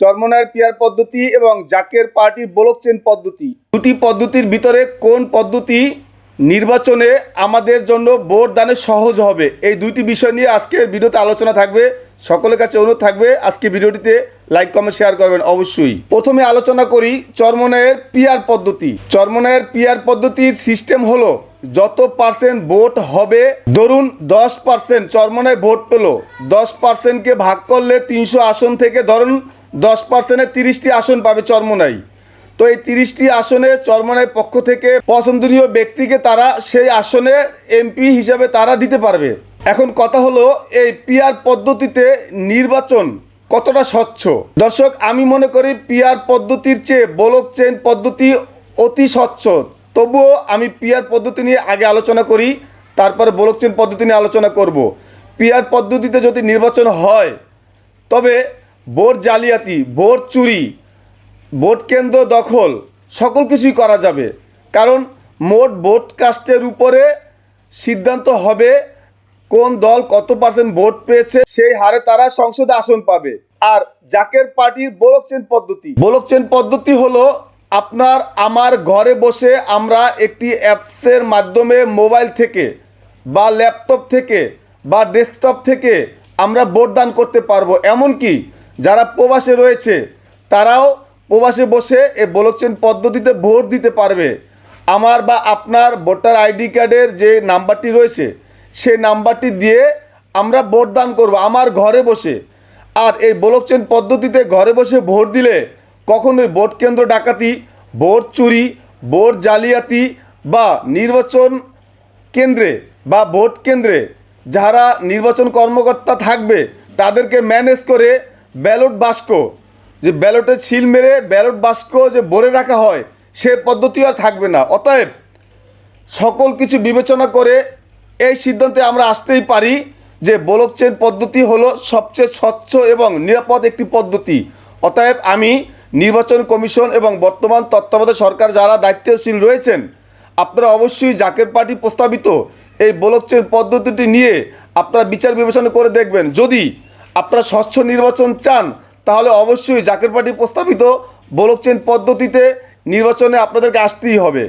চরমনায়ের peer পদ্ধতি এবং জাকের পার্টির ব্লক চেন পদ্ধতি। দুটি পদ্ধতির ভিতরে কোন পদ্ধতি নির্বাচনে আমাদের জন্য ভোট দানে সহজ হবে, এই দুইটি বিষয় নিয়ে আজকের ভিডিওতে আলোচনা থাকবে। সকলের কাছে অনুরোধ থাকবে, আজকে ভিডিওটিতে লাইক কমেন্ট শেয়ার করবেন অবশ্যই। প্রথমে আলোচনা করি চরমনায়ের পিয়ার পদ্ধতি। চরমনায়ের পিয়ার পদ্ধতির সিস্টেম হলো, যত পার্সেন্ট ভোট হবে, ধরুন দশ পার্সেন্ট চরমনায় ভোট পেল, দশ পার্সেন্টকে ভাগ করলে তিনশো আসন থেকে ধরুন দশ পার্সেন্টে তিরিশটি আসন পাবে চরমনাই। তো এই তিরিশটি আসনে চরমনায়ের পক্ষ থেকে পছন্দনীয় ব্যক্তিকে তারা সেই আসনে এমপি হিসাবে তারা দিতে পারবে। এখন কথা হলো, এই পিয়ার পদ্ধতিতে নির্বাচন কতটা স্বচ্ছ? দর্শক, আমি মনে করি পিয়ার পদ্ধতির চেয়ে ব্লক চেন পদ্ধতি অতি স্বচ্ছ। তবুও আমি পিয়ার পদ্ধতি নিয়ে আগে আলোচনা করি, তারপরে ব্লক চেন পদ্ধতি নিয়ে আলোচনা করব। পিয়ার পদ্ধতিতে যদি নির্বাচন হয়, তবে ভোট জালিয়াতি ভোট চুরি ভোট কেন্দ্র দখল, সকল কিছুই করা যাবে। কারণ মোট ভোট কাস্টের উপরে সিদ্ধান্ত হবে কোন দল কত পার্সেন্ট ভোট পেয়েছে, সেই হারে তারা সংসদে আসন পাবে। আর জাকের পার্টির ব্লক চেন পদ্ধতি। ব্লক চেন পদ্ধতি হলো আপনার আমার ঘরে বসে আমরা একটি অ্যাপসের মাধ্যমে মোবাইল থেকে বা ল্যাপটপ থেকে বা ডেস্কটপ থেকে আমরা ভোট দান করতে পারব। এমনকি যারা প্রবাসে রয়েছে, তারাও প্রবাসে বসে এই ব্লকচেন পদ্ধতিতে ভোট দিতে পারবে। আমার বা আপনার ভোটার আইডি কার্ডের যে নাম্বারটি রয়েছে, সেই নাম্বারটি দিয়ে আমরা ভোট দান করব আমার ঘরে বসে। আর এই ব্লকচেন পদ্ধতিতে ঘরে বসে ভোট দিলে কখনোই ভোট কেন্দ্র ডাকাতি, ভোট চুরি, ভোট জালিয়াতি বা নির্বাচন কেন্দ্রে বা ভোট কেন্দ্রে যারা নির্বাচন কর্মকর্তা থাকবে, তাদেরকে ম্যানেজ করে ব্যালট বাস্ক, যে ব্যালটে ছিল মেরে ব্যালট বাস্ক যে ভরে রাখা হয়, সে পদ্ধতি আর থাকবে না। অতএব সকল কিছু বিবেচনা করে এই সিদ্ধান্তে আমরা আসতেই পারি যে ব্লক চেন পদ্ধতি হলো সবচেয়ে স্বচ্ছ এবং নিরাপদ একটি পদ্ধতি। অতএব আমি নির্বাচন কমিশন এবং বর্তমান তত্ত্বাবধায়ক সরকার যারা দায়িত্বশীল রয়েছেন, আপনারা অবশ্যই জাকের পার্টি প্রস্তাবিত এই ব্লক চেন পদ্ধতিটি নিয়ে আপনারা বিচার বিবেচনা করে দেখবেন। যদি আপনারা স্বচ্ছ নির্বাচন চান, তাহলে অবশ্যই জাকের পার্টি প্রস্তাবিত ব্লক চেন পদ্ধতিতে নির্বাচনে আপনাদেরকে আসতেই হবে।